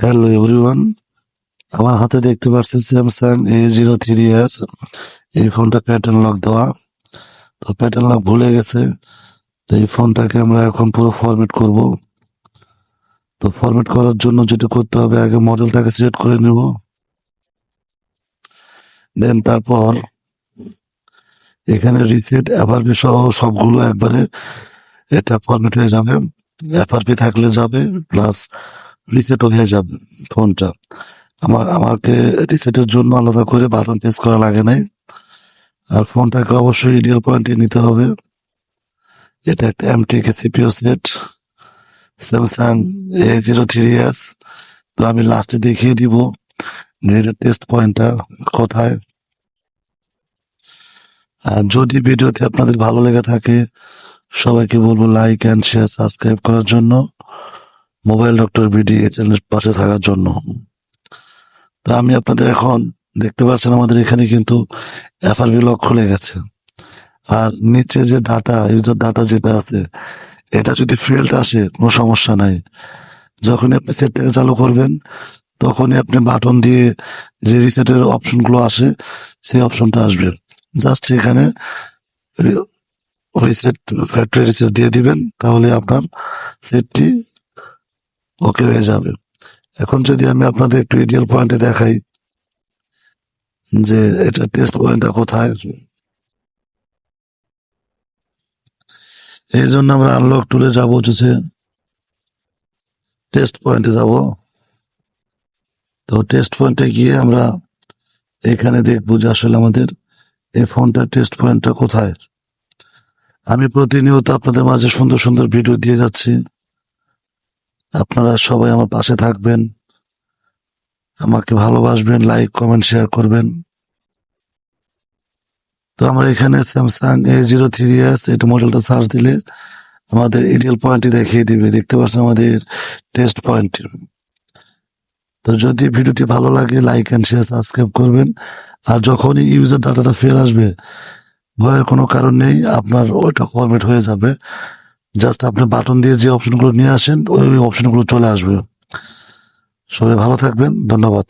Hello everyone আমার হাতে দেখতে পাচ্ছেন Samsung A zero three S এই ফোনটা প্যাটার্ন লক দেওয়া। তো প্যাটার্ন লক ভুলে গেছে। তো এই ফোনটাকে আমরা এখন পুরো ফরম্যাট করব। তো ফরম্যাট করার জন্য যেটা করতে হবে আগে মডেলটাকে সিলেক্ট করে নেব। দেন তারপর এখানে রিসেট এফআরপি সহ সবগুলো একবারে এটা ফরম্যাট হয়ে যাবে। এফআরপি থাকলে যাবে প্লাস রিসেটও হয়ে যাবে ফোনটা। আমার, আমাকে রিসেটের জন্য আলাদা করে বাটন প্রেস করা লাগে নাই। আর ফোনটাকে অবশ্যই ইডিয়াল পয়েন্টে নিতে হবে। এটা একটা MTK CPU set Samsung A zero three S তো আমি লাস্টে দেখিয়ে দিব যে এটা টেস্ট পয়েন্টটা কোথায়। আর যদি ভিডিওতে আপনাদের ভালো লেগে থাকে, সবাইকে বলব লাইক অ্যান্ড শেয়ার সাবস্ক্রাইব করার জন্য। মোবাইল ডক্টর বিডি এই চ্যানেলের পাশে থাকার জন্য। তো আমি আপনাদের এখন দেখতে পাচ্ছেন আমাদের এখানে কিন্তু এফআরবি লক খুলে গেছে। আর নিচে যে ডাটা, ইউজার ডাটা যেটা আছে, এটা যদি ফিল্ড আসে, কোনো সমস্যা নাই। যখনই আপনি সেটটাকে চালু করবেন, তখনই আপনি বাটন দিয়ে যে রিসেটের অপশনগুলো আসে, সেই অপশনটা আসবে। জাস্ট এখানে রিসেট, ফ্যাক্টরি রিসেট দিয়ে দিবেন, তাহলে আপনার সেটটি ওকে হয়ে যাবে। এখন যদি আমি আপনাদের একটু ইডিয়াল পয়েন্টে দেখাই যে এটা টেস্ট পয়েন্টটা কোথায়? এই জন্য আমরা আনলক টুলে যাব, হচ্ছে টেস্ট পয়েন্টে যাব। তো টেস্ট পয়েন্টে গিয়ে আমরা এখানে দেখব যে আসলে আমাদের এই ফোনটার টেস্ট পয়েন্টটা কোথায়। আমি প্রতিনিয়ত আপনাদের মাঝে সুন্দর সুন্দর ভিডিও দিয়ে যাচ্ছি। আপনারা সবাই আমার পাশে থাকবেন। আমাকে ভালোবাসবেন লাইক কমেন্ট শেয়ার করবেন। তো আমরা এখানে Samsung A zero three S এটা মডেলটা সার্চ দিলে আমাদের ইডিয়াল পয়েন্টই দেখিয়ে দিবে। দেখতে পাচ্ছেন আমাদের টেস্ট পয়েন্ট তো যদি ভিডিওটি ভালো লাগে লাইক অ্যান্ড শেয়ার সাবস্ক্রাইব করবেন। আর যখনই ইউজার ডাটাটা ফেল আসবে, ভয়ের কোনো কারণ নেই, আপনার ওইটা ফরম্যাট হয়ে যাবে। জাস্ট আপনি বাটন দিয়ে যে অপশনগুলো নিয়ে আসেন, ওই অপশনগুলো চলে আসবে। সবাই ভালো থাকবেন, ধন্যবাদ।